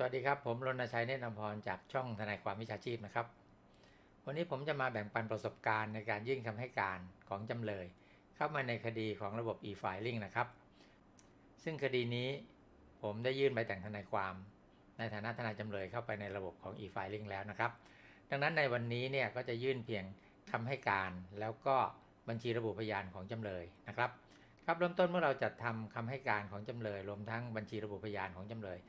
สวัสดีครับ ผมรณชัยเนตรอำพรจากช่องทนายความวิชาชีพนะครับ วันนี้ผมจะมาแบ่งปันประสบการณ์ในการยื่นคำให้การของจำเลย เข้ามาในคดีของระบบ e-filing นะครับ ซึ่งคดีนี้ผมได้ยื่นใบแต่งทนายความ ในฐานะทนายจำเลยเข้าไปในระบบของ e-filing แล้วนะครับ ดังนั้นในวันนี้เนี่ยก็จะยื่นเพียงคำให้การ แล้วก็บัญชีระบุพยานของจำเลยนะครับ ครับเริ่มต้นเมื่อเราจัดทำคำให้การของจำเลย รวมทั้งบัญชีระบุพยานของจำเลย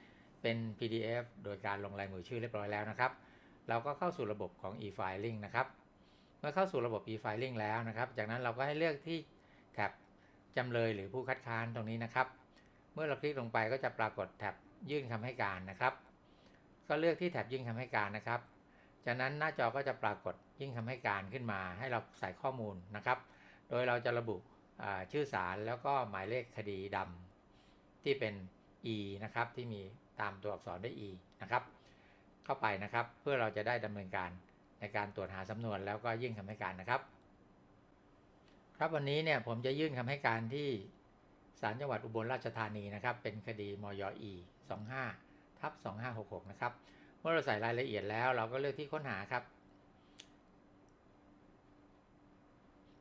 เป็น PDF โดยการลงลายมือชื่อเรียบร้อยแล้วนะครับ เราก็เข้าสู่ระบบของ e-filing นะครับ เมื่อเข้าสู่ระบบ e-filing แล้วนะครับ จากนั้นเราก็ให้เลือกที่แท็บจำเลยหรือผู้คัดค้านตรงนี้นะครับ เมื่อเราคลิกลงไปก็จะปรากฏแท็บยื่นคำให้การนะครับ ก็เลือกที่แท็บยื่นคำให้การนะครับ จากนั้นหน้าจอก็จะปรากฏยื่นคำให้การขึ้นมา ให้เราใส่ข้อมูลนะครับ โดยเราจะระบุชื่อสารแล้วก็หมายเลขคดีดำที่เป็น e นะครับที่มี ตามตัวอักษรด้วย e นะครับ เข้าไปนะครับ เพื่อเราจะได้ดำเนินการในการตรวจหาสำนวนแล้วก็ยื่นคำให้การนะครับ ครับวันนี้เนี่ยผมจะยื่นคำให้การที่ศาลจังหวัดอุบลราชธานีนะครับ เป็นคดีมยอี25ทับ2566 นะครับ เมื่อเราใส่รายละเอียดแล้วเราก็เลือกที่ค้นหาครับ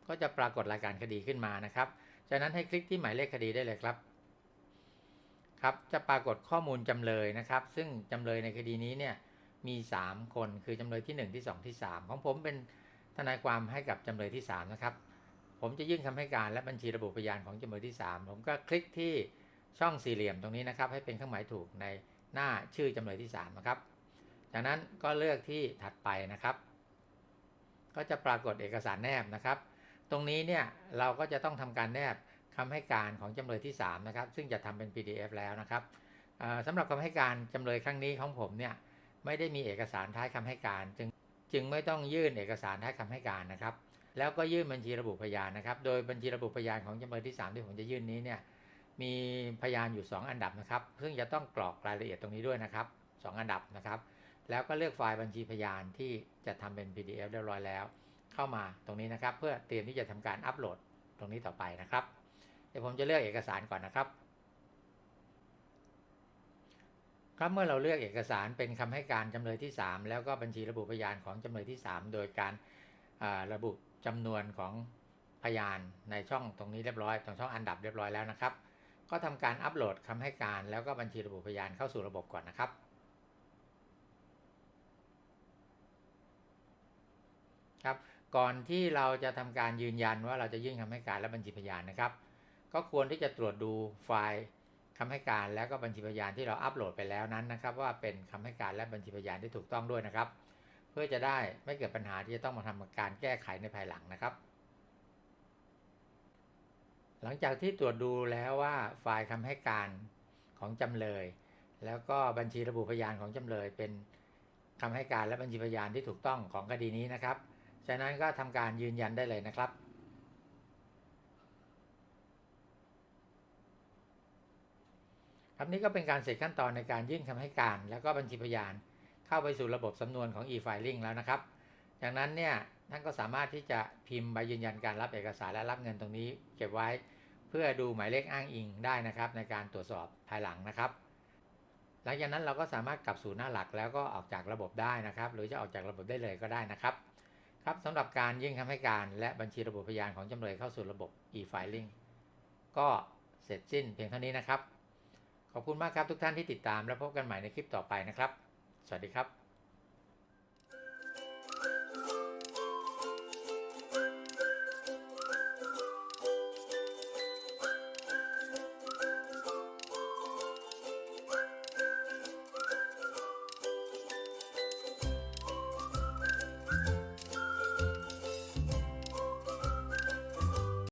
ก็จะปรากฏรายการคดีขึ้นมานะครับ จากนั้นให้คลิกที่หมายเลขคดีได้เลยครับ ครับจะปรากฏข้อมูลจำเลยนะครับ ซึ่งจำเลยในคดีนี้เนี่ยมี 3 คนคือจำเลยที่ 1 ที่ 2 ที่ 3 ของผมเป็นทนายความให้กับจำเลยที่ 3 นะครับ ผมจะยื่นคำให้การและบัญชีระบุพยานของจำเลยที่ 3 ผมก็คลิกที่ช่องสี่เหลี่ยมตรงนี้นะครับ ให้เป็นเครื่องหมายถูกในหน้าชื่อจำเลยที่3นะครับ จากนั้นก็เลือกที่ถัดไปนะครับ ก็จะปรากฏเอกสารแนบนะครับ ตรงนี้เนี่ยเราก็จะต้องทำการแนบ คำให้การของจำเลยที่3นะครับซึ่งจะทำเป็น PDF แล้วนะครับสำหรับคำให้การจำเลยครั้งนี้ของผมเนี่ยไม่ได้มีเอกสารท้ายคำให้การ จึงจึงไม่ต้องยื่นเอกสารท้ายคำให้การนะครับ แล้วก็ยื่นบัญชีระบุพยานนะครับ โดยบัญชีระบุพยานของจำเลยที่ 3 ที่ผมจะยื่นนี้เนี่ยมีพยานอยู่ 2 อันดับนะครับ ซึ่งจะต้องกรอกรายละเอียดตรงนี้ด้วยนะครับ 2 อันดับนะครับ แล้วก็เลือกไฟล์บัญชีพยานที่จะทำเป็น PDF เรียบร้อยแล้ว เข้ามาตรงนี้นะครับ เพื่อเตรียมที่จะทำการอัปโหลดตรงนี้ต่อไปนะครับ เดี๋ยวผมจะเลือกเอกสารก่อนนะครับ ครับเมื่อเราเลือกเอกสารเป็นคำให้การจำเลยที่ 3 แล้วก็บัญชีระบุพยานของจำเลยที่ 3 โดยการระบุจำนวนของพยานในช่องตรงนี้เรียบร้อยตรงช่องอันดับเรียบร้อยแล้วนะครับ ก็ทำการอัปโหลดคำให้การแล้วก็บัญชีระบุพยานเข้าสู่ระบบก่อนนะครับครับก่อนที่เราจะทำการยืนยันว่าเราจะยื่นคำให้การและบัญชีพยานนะครับ ก็ควรที่จะตรวจดูไฟล์คำให้การแล้วก็บัญชีพยานที่เราอัปโหลดไปแล้วนั้นนะครับ ว่าเป็นคำให้การและบัญชีพยานที่ถูกต้องด้วยนะครับ เพื่อจะได้ไม่เกิดปัญหาที่จะต้องมาทำการแก้ไขในภายหลังนะครับ หลังจากที่ตรวจดูแล้วว่าไฟล์คำให้การของจำเลย แล้วก็บัญชีระบุพยานของจำเลย เป็นคำให้การและบัญชีพยานที่ถูกต้องของคดีนี้นะครับจากนั้นก็ทำการยืนยันได้เลยนะครับ ครับนี้ก็เป็นการเสร็จขั้นตอนในการยื่นคำให้การ แล้วก็บัญชีพยาน เข้าไปสู่ระบบสำนวนของ e-filing แล้วนะครับ จากนั้นเนี่ยท่านก็สามารถที่จะพิมพ์ใบยืนยันการรับเอกสารและรับเงินตรงนี้ เก็บไว้ เพื่อดูหมายเลขอ้างอิงได้นะครับ ในการตรวจสอบภายหลังนะครับ หลังจากนั้นเราก็สามารถกลับสู่หน้าหลักแล้วก็ออกจากระบบได้นะครับ หรือจะออกจากระบบได้เลยก็ได้นะครับ ครับสำหรับการยื่นคำให้การ และบัญชีระบุพยานของจำเลยเข้าสู่ระบบ e-filing ก็เสร็จสิ้นเพียงเท่านี้นะครับ ขอบคุณมากครับทุกท่านที่ติดตาม และพบกันใหม่ในคลิปต่อไปนะครับ สวัสดีครับ